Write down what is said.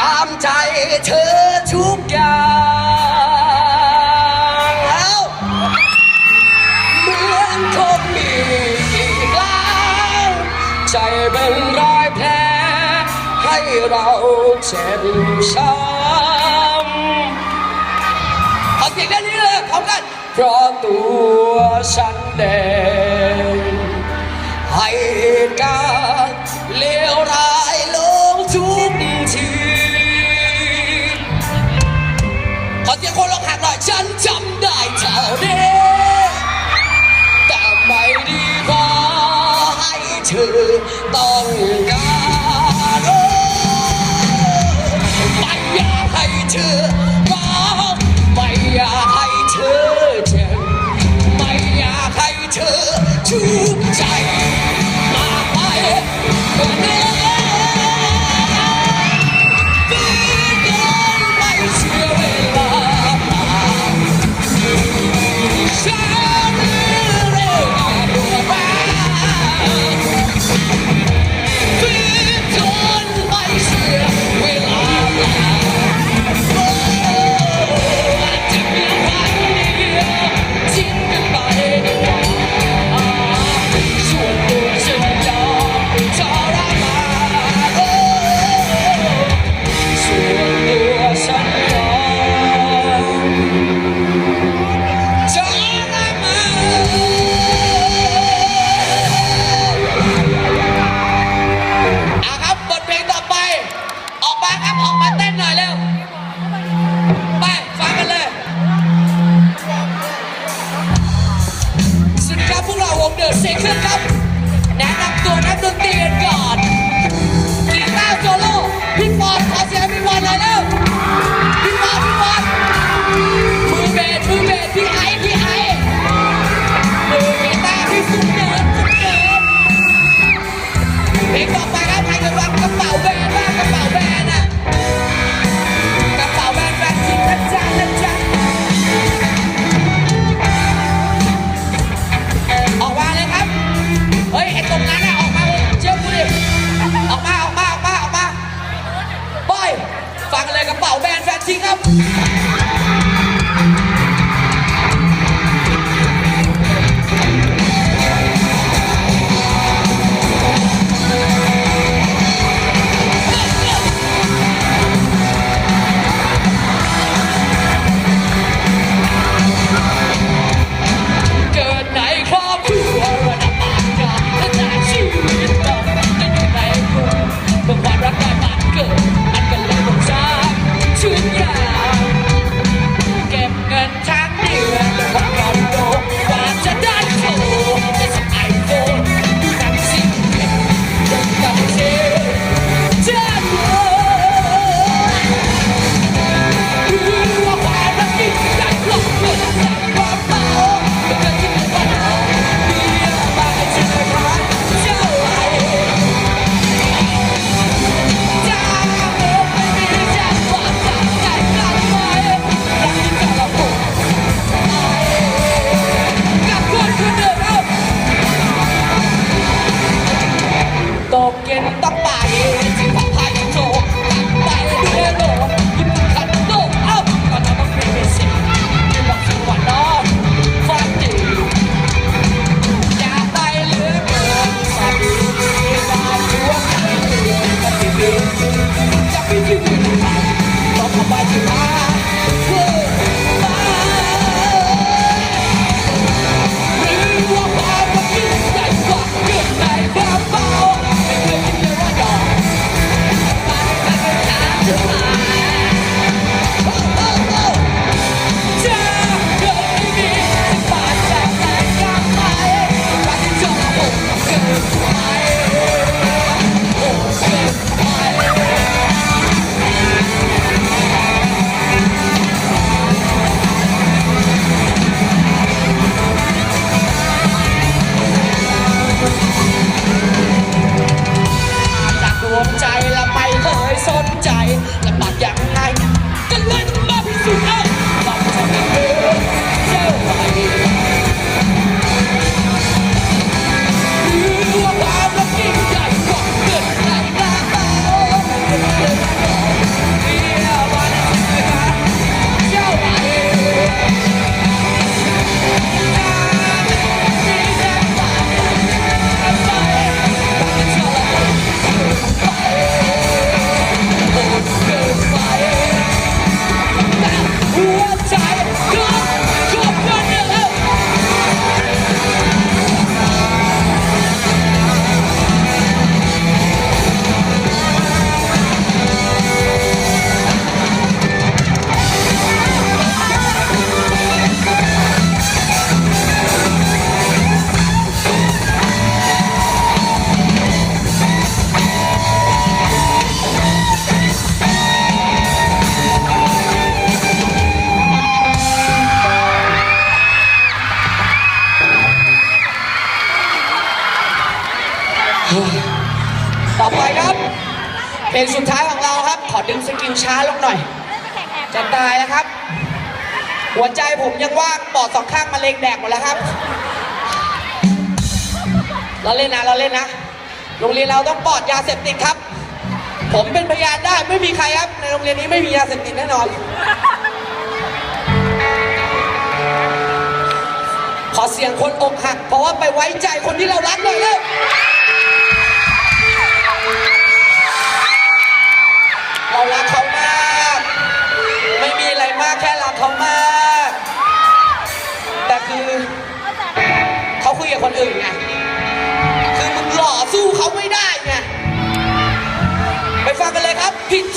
ตามใจเธอทุกอย่างเหมือนคนมีอีกแล้วใจเป็นรอยแผลให้เราเจ็บช้ำเอาเสียงด้านี้เลยพร้อมกันเพราะตัวฉันเอง ต้องการไม่อยากให้เธอร้องไม่อยากให้เธอเจ็บไม่อยากให้เธอทุกข์ใจ Cada dia จริงครับ ต่อไปครับ เป็นสุดท้ายของเราครับ ขอดึงสกิลช้าลงหน่อย จะตายแล้วครับ หัวใจผมยังว่างปอดสองข้างมะเร็งแดกหมดแล้วครับ เราเล่นนะเราเล่นนะ โรงเรียนเราต้องปลอดยาเสพติดครับ ผมเป็นพยานได้ไม่มีใครครับ ในโรงเรียนนี้ไม่มียาเสพติดแน่นอน ขอเสียงคนอกหัก เพราะว่าไปไว้ใจคนที่เรารักหน่อยเร็ว